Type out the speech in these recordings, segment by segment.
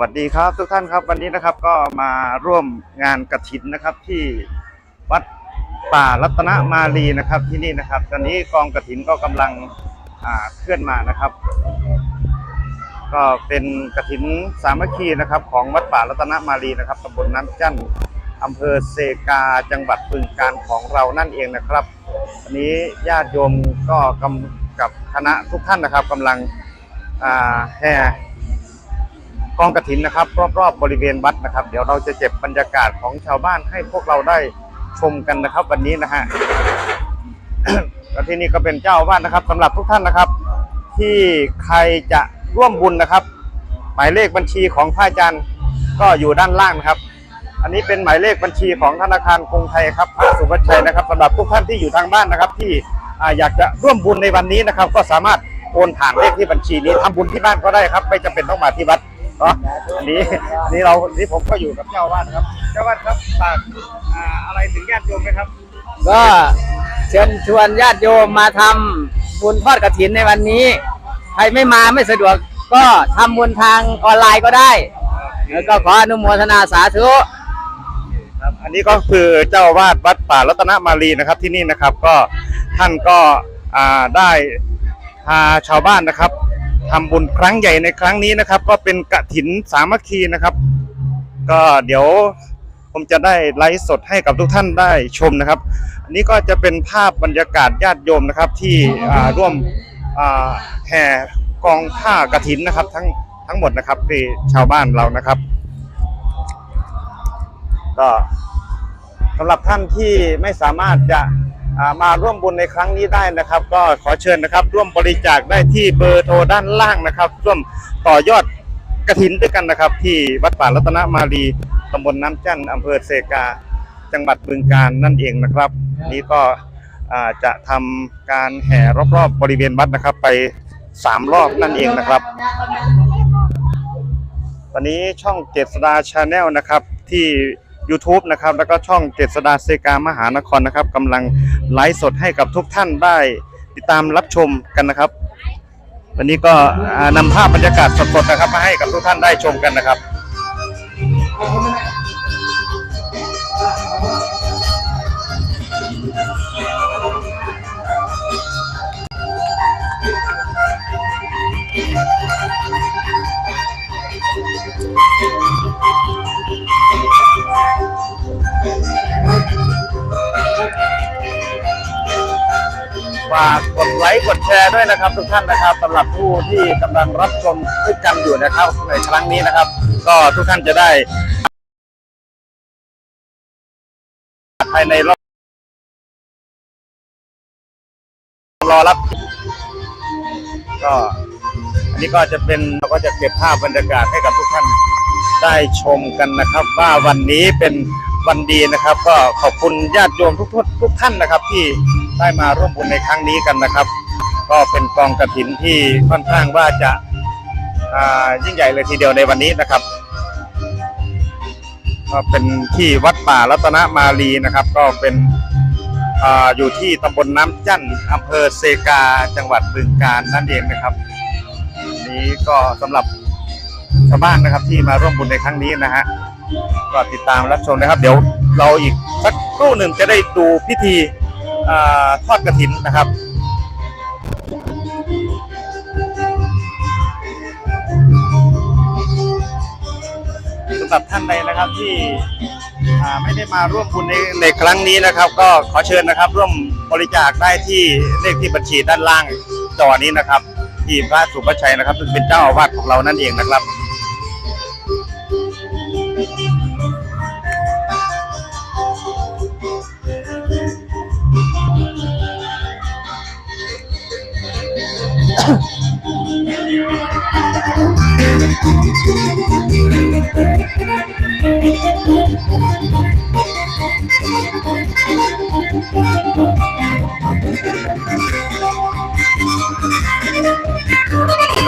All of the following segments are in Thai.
วัสดีครับทุกท่านครับวันนี้นะครับก็มาร่วมงานกระถินนะครับที่วัดป่ารัตนมารีนะครับที่นี่นะครับ ตอนนี้กองกระถินก็กำลังเคลื่อนมานะครับ ก็เป็นกระถินสามัคคีนะครับ ของวัดป่ารัตนมารีนะครับตำบลน้ำจั่นอำเภอเซกาจังหวัดบึงการของเรานั่นเองนะครับวันนี้ญาติโยมก็กำกับคณะทุกท่านนะครับกำลังแห่ กองกระถินนะครับ รอบๆบริเวณวัดนะครับ เดี๋ยวเราจะเก็บบรรยากาศของชาวบ้านให้พวกเราได้ชมกันนะครับวันนี้นะฮะแล้วที่นี่ก็เป็นเจ้าอาวาสนะครับสำหรับทุกท่านนะครับ ที่ใครจะร่วมบุญนะครับ หมายเลขบัญชีของพระอาจารย์ก็อยู่ด้านล่างนะครับ อันนี้เป็นหมายเลขบัญชีของธนาคารกรุงไทยครับพระสุวัชชัยนะครับสำหรับทุกท่านที่อยู่ทางบ้านนะครับ ที่อยากจะร่วมบุญในวันนี้นะครับ ก็สามารถโอนผ่านเลขที่บัญชีนี้ทำบุญที่บ้านก็ได้ครับ ไม่จำเป็นต้องมาที่วัด เนาะอันนี้อันนี้เราอันนี้ผมก็อยู่กับเจ้าอาวาสครับ เจ้าอาวาสครับฝากอ่าอะไรถึงญาติโยมไหมครับ ก็เชิญชวนญาติโยมมาทำบุญทอดกระถินในวันนี้ ใครไม่มาไม่สะดวกก็ทำบุญทางออนไลน์ก็ได้ แล้วก็ขออนุโมทนาสาธุ ครับอันนี้ก็คือเจ้าอาวาสวัดป่ารัตนมารีนะครับที่นี่นะครับก็ท่านก็อ่าได้พาชาวบ้านนะครับ ทำบุญครั้งใหญ่ในครั้งนี้นะครับ ก็เป็นกฐินสามัคคีนะครับ ก็เดี๋ยวผมจะได้ไลฟ์สดให้กับทุกท่านได้ชมนะครับ อันนี้ก็จะเป็นภาพบรรยากาศญาติโยมนะครับ ที่ร่วมแห่กองผ้ากฐินนะครับ ทั้งทั้งหมดนะครับที่ชาวบ้านเรานะครับ ก็สำหรับท่านที่ไม่สามารถจะอ่า มาร่วมบุญในครั้งนี้ได้นะครับ ก็ขอเชิญนะครับ ร่วมบริจาคได้ที่เบอร์โทรด้านล่างนะครับ ร่วมต่อยอดกระถินด้วยกันนะครับ ที่วัดป่ารัตนมารีตำบลน้ำจั่นอำเภอเซกา จังหวัดบึงกาฬนั่นเองนะครับ นี้ก็จะทำการแห่รอบๆบริเวณวัดนะครับ ไปสามรอบนั่นเองนะครับ วันนี้ช่องเจษดาชาแนลนะครับที่ YouTube นะครับแล้วก็ช่องเจษดาเซกามหานครนะครับกำลังไลฟ์สดให้กับทุกท่านได้ติดตามรับชมกันนะครับ วันนี้ก็นำภาพบรรยากาศสดๆนะครับ มาให้กับทุกท่านได้ชมกันนะครับ ฝากกดไลค์กดแชร์ด้วยนะครับ ทุกท่านนะครับสำหรับผู้ที่กำลังรับชมด้วยกันอยู่นะครับในครั้งนี้นะครับ ก็ทุกท่านจะได้ภายในรอบรอรับ ก็อันนี้ก็จะเป็นเราก็จะเก็บภาพบรรยากาศให้กับทุกท่าน ได้ชมกันนะครับ ว่าวันนี้เป็นวันดีนะครับ ก็ขอบคุณญาติโยมทุกๆทุกท่านนะครับ ที่ได้มาร่วมบุญในครั้งนี้กันนะครับ ก็เป็นกองกระถินที่ค่อนข้างว่าจะยิ่งใหญ่เลยทีเดียวในวันนี้นะครับก็เป็นที่วัดป่ารัตนมารีนะครับ ก็เป็นออยู่ที่ตำบลน้ำจั่นอำเภอเซกาจังหวัดบึงกาฬนั่นเองนะครับ นี้ก็สำหรับาวบ้านนะครับ ที่มาร่วมบุญในครั้งนี้นะฮะก็ติดตามรับชมนะครับ เดี๋ยวเราอีกสักครู่หนึ่งจะได้ดูพิธีอทอดกระถินนะครับสำหรับท่านใดนะครับที่ไม่ได้มาร่วมบุญในในครั้งนี้นะครับ ก็ขอเชิญนะครับ ร่วมบริจาคได้ที่เลขที่บัญชีด้านล่างจอนี้นะครับ ที่พระสุภชัยนะครับซึ่งเป็นเจ้าอาวาสของเรานั่นเองนะครับ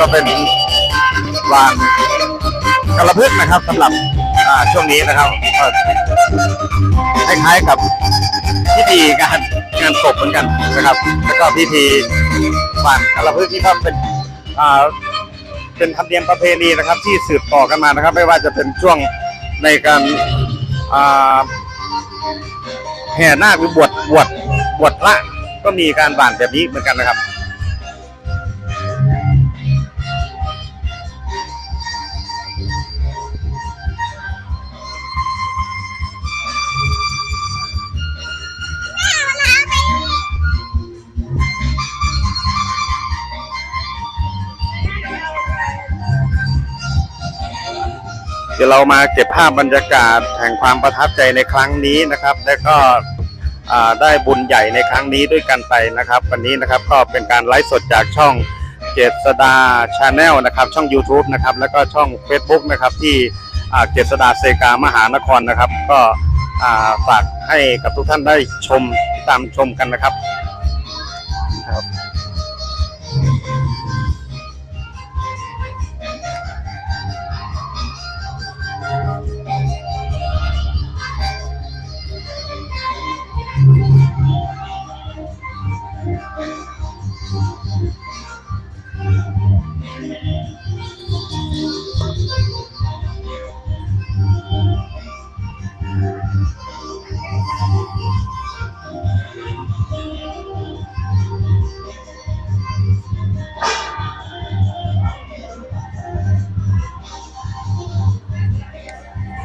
ก็เป็นลานกระพึกนะครับสำหรับช่วงนี้นะครับคล้ายๆกับพิธีงานงานศพเหมือนกันนะครับ แล้วก็พิธีลานกระพึกนี่ก็เป็นอ่า เป็นธรรมเนียมประเพณีนะครับ ที่สืบต่อกันมานะครับ ไม่ว่าจะเป็นช่วงในการแห่นาคหรือบวชบวชบวชพระก็มีการบ่านแบบนี้เหมือนกันนะครับ ยวเรามาเก็บภาพบรรยากาศแห่งความประทับใจในครั้งนี้นะครับ และก็ได้บุญใหญ่ในครั้งนี้ด้วยกันไปนะครับ วันนี้นะครับก็เป็นการไลฟ์สดจากช่องเจษดาชาแนลนะครับช่อง YouTube นะครับแล้วก็ช่อง Facebook นะครับที่เจษดาเซกามหานครนะครับ ก็ฝากให้กับทุกท่านได้ชมตามชมกันนะครับ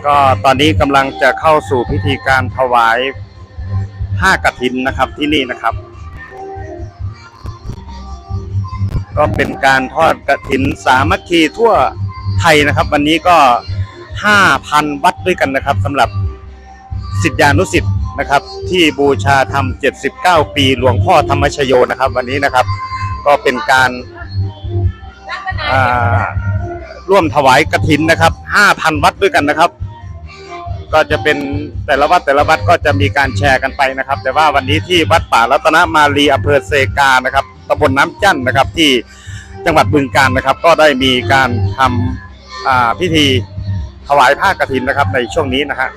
ก็ตอนนี้กำลังจะเข้าสู่พิธีการถวายผ้ากฐินนะครับที่นี่นะครับ ก็เป็นการทอดกฐินสามัคคีทั่วไทยนะครับ วันนี้ก็ห้าพันวัดด้วยกันนะครับสำหรับสิทธิานุสิทธิ์นะครับ ที่บูชาธรรม 79 ปีหลวงพ่อธรรมชโยนะครับ วันนี้นะครับ ก็เป็นการร่วมถวายกฐินนะครับ 5,000 วัดด้วยกันนะครับ ก็จะเป็นแต่ละวัดแต่ละวัดก็จะมีการแชร์กันไปนะครับ แต่ว่าวันนี้ที่วัดป่ารัตนมารีอำเภอเซกานะครับตำบลน้ำจั่นนะครับที่จังหวัดบึงกาฬนะครับ ก็ได้มีการทำอ่าพิธีถวายผ้ากฐินนะครับในช่วงนี้นะฮะ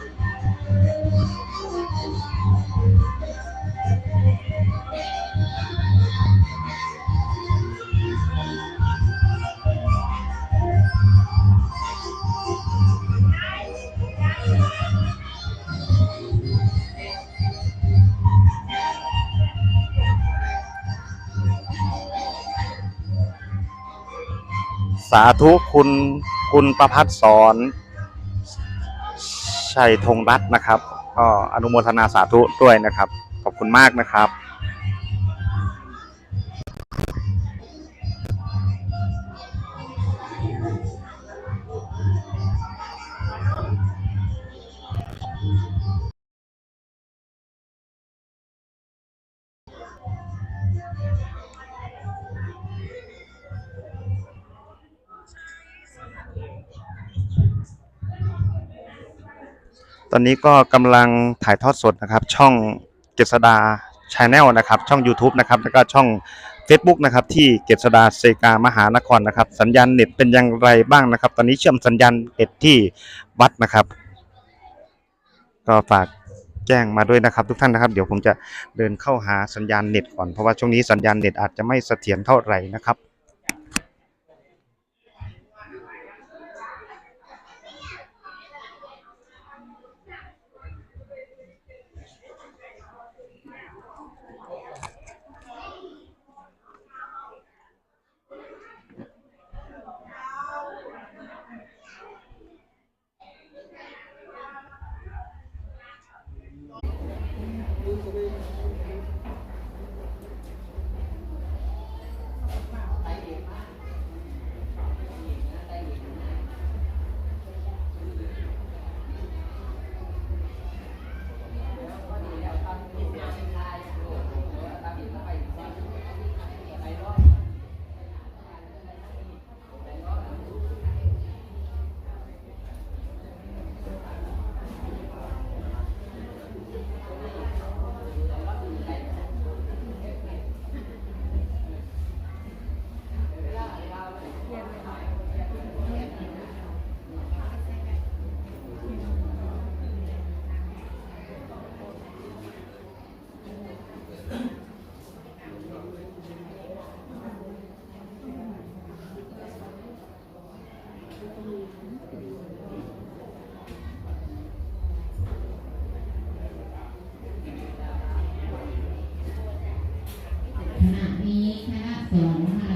าธุคุณคุณประพัฒสอนชัยธงรัตน์นะครับ ก็อนุโมทนาสาธุด้วยนะครับ ขอบคุณมากนะครับ อนนี้ก็กำลังถ่ายทอดสดนะครับ ช่องเกษดาชาแนลนะครับ ช่อง YouTube นะครับ แล้วก็ช่อง Facebook นะครับ ที่เกษดาเซกามหานครนะครับ สัญญาณเน็ตเป็นอย่างไรบ้างนะครับ ตอนนี้เชื่อมสัญญาณเน็ตที่วัดนะครับ ก็ฝากแจ้งมาด้วยนะครับ ทุกท่านนะครับ เดี๋ยวผมจะเดินเข้าหาสัญญาณเน็ตก่อนเพราะว่าช่วงนี้สัญญาณเน็ตอาจจะไม่เสถียรเท่าไหร่นะครับ ณะนี้คณะสงฆ์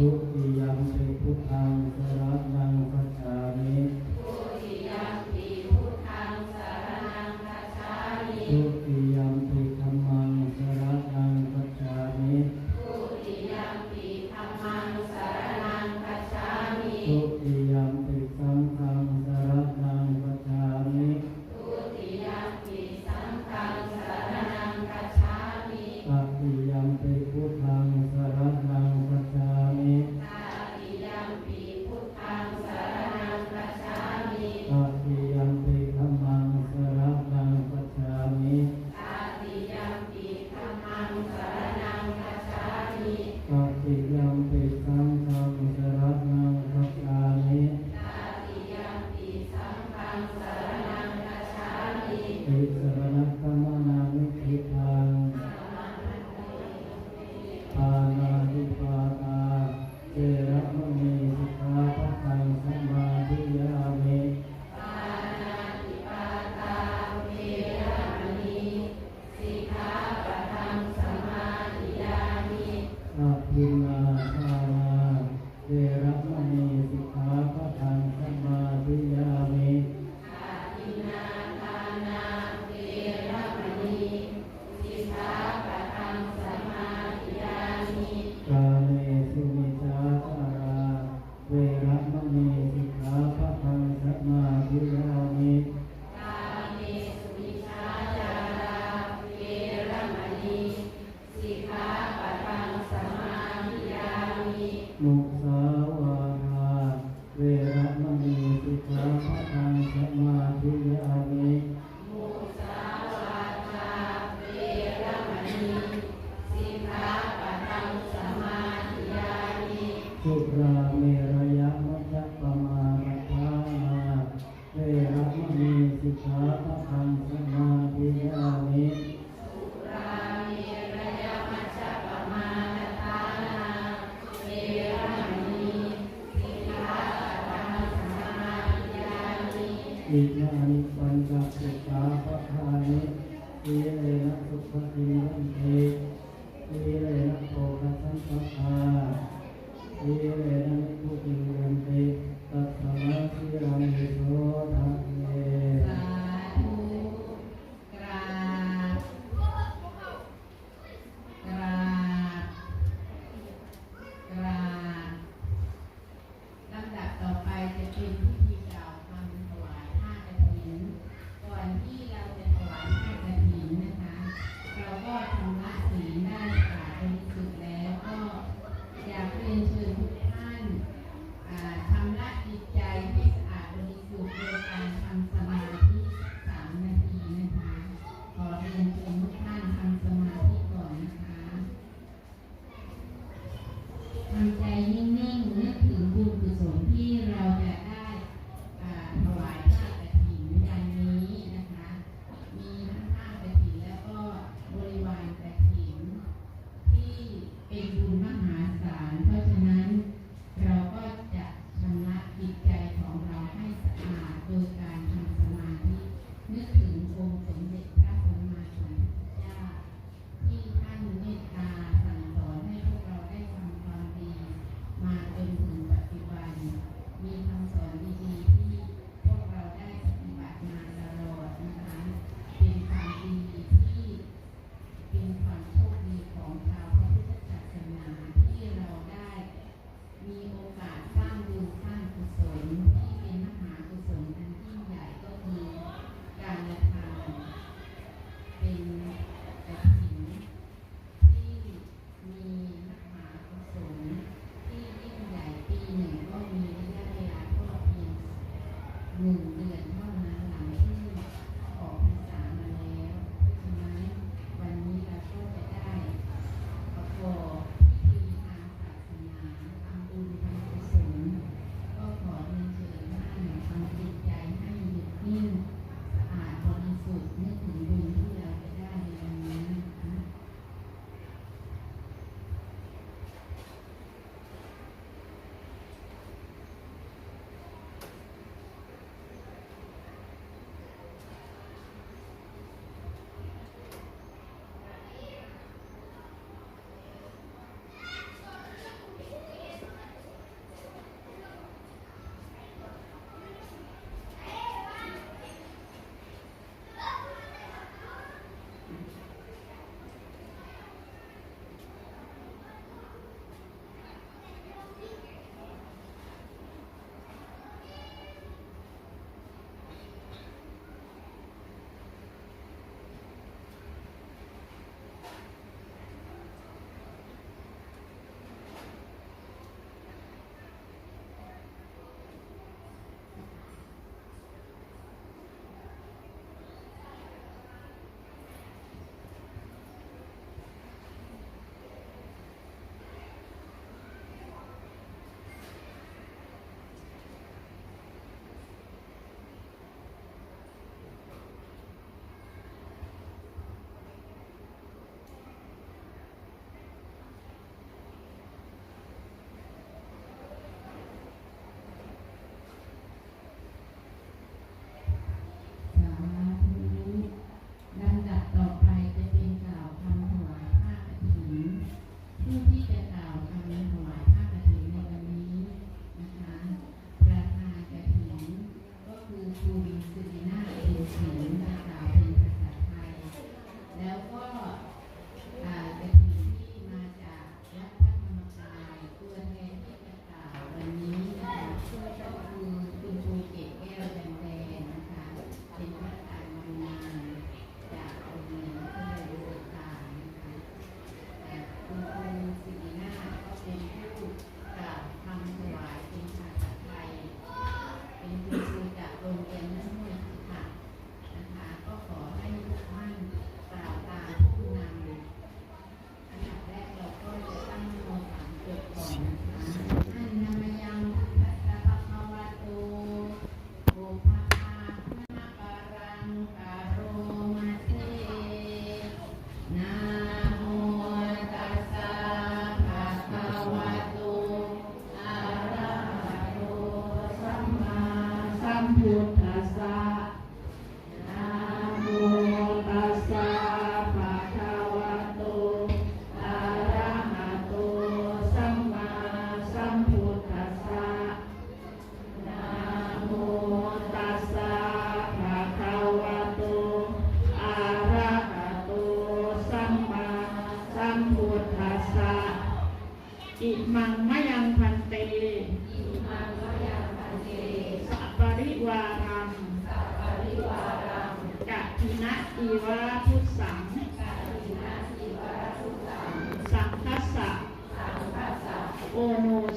มิ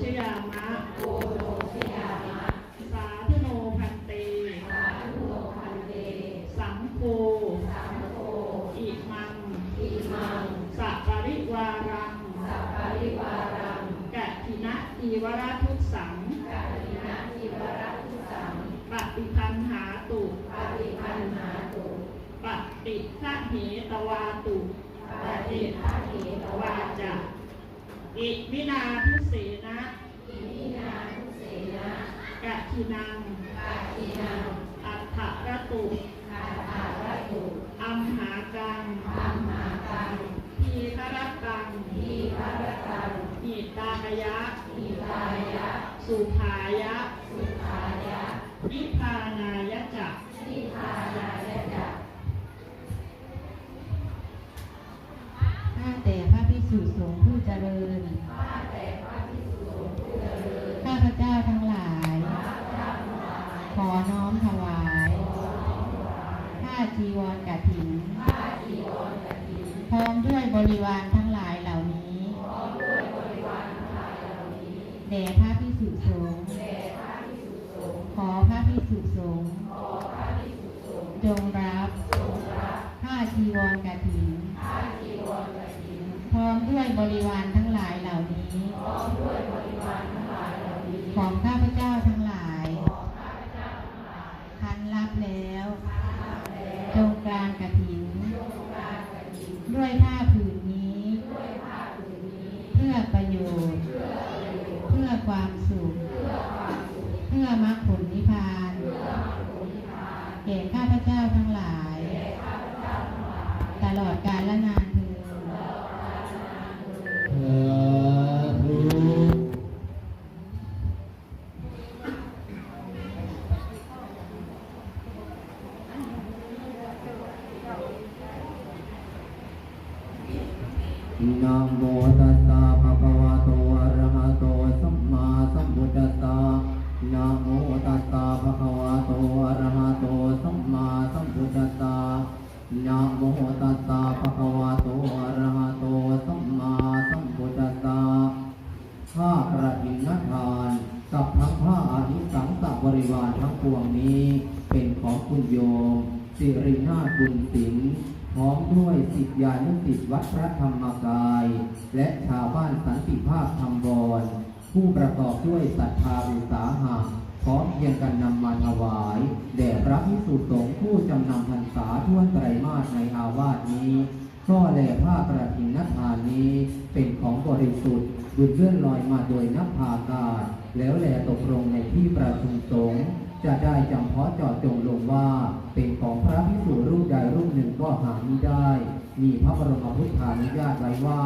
ชยามะโอโชยามะ สาธุโนพันเต สาธุโนพันเต สังโฆสังโฆอิมัง อิมัง สัปริวารัง สัปริวารังกัตินะอีวราทุสังกัตินะอีวราทุสัง ปฏิพันหาตุปฏิพันหาตุปฏิฆะเหตวาตุปฏิฆะเหตวาจะอิวินาทุเสน ทินังกัจจินังอัฏฐรตุอัฏฐรตุอัมหากังอัมหากังทีฆรตังทีฆรตังอิตากยะอิตายะ สุภายะ สุภายะวิพานายะจักวิพานายะจักข้าแต่พระพิสุสงฆ์ผู้เจริญ 21 สิทธิานุสิทธิวัดพระธรรมกาย และชาวบ้านสันติภาพธรรมบรผู้ประกอบด้วยศรัทธาอุตสาหะพร้อมเพียงกันนำมาถวาย แด่พระพิสุสงฆ์ผู้จำนำพรรษาท่วไตรมาสในอาวาสนี้ ก็แลผ้ากระถินนทานนี้เป็นของบริสุทธิ์บุญเลื่อนลอยมาโดยนับพากาศแล้วแลตกลงในที่ประชุมสงฆ์ จะได้จำเพาะเจาะจงลงว่าเป็นของพระพิสุรูปใดรูปหนึ่งก็หาไม่ได้ มีพระบรมพุทธานุญาตไว้ว่า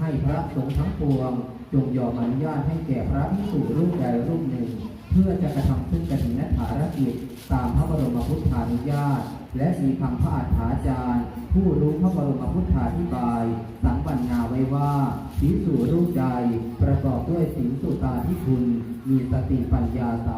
ให้พระสงฆ์ทั้งปวง จงยอมอนุญาตให้แก่พระพิสุรูปใดรูปหนึ่ง เพื่อจะกระทำซึ่งกฐินฐารกิจตามพระบรมพุทธานุญาต และมีคำพระอัฏฐาจารย์ ผู้รู้พระบรมพุทธาธิบาย สังปัญญาไว้ว่าภิกษุรูปใดประกอบด้วยศีลสุตาที่คุณ มีสติปัญญาสา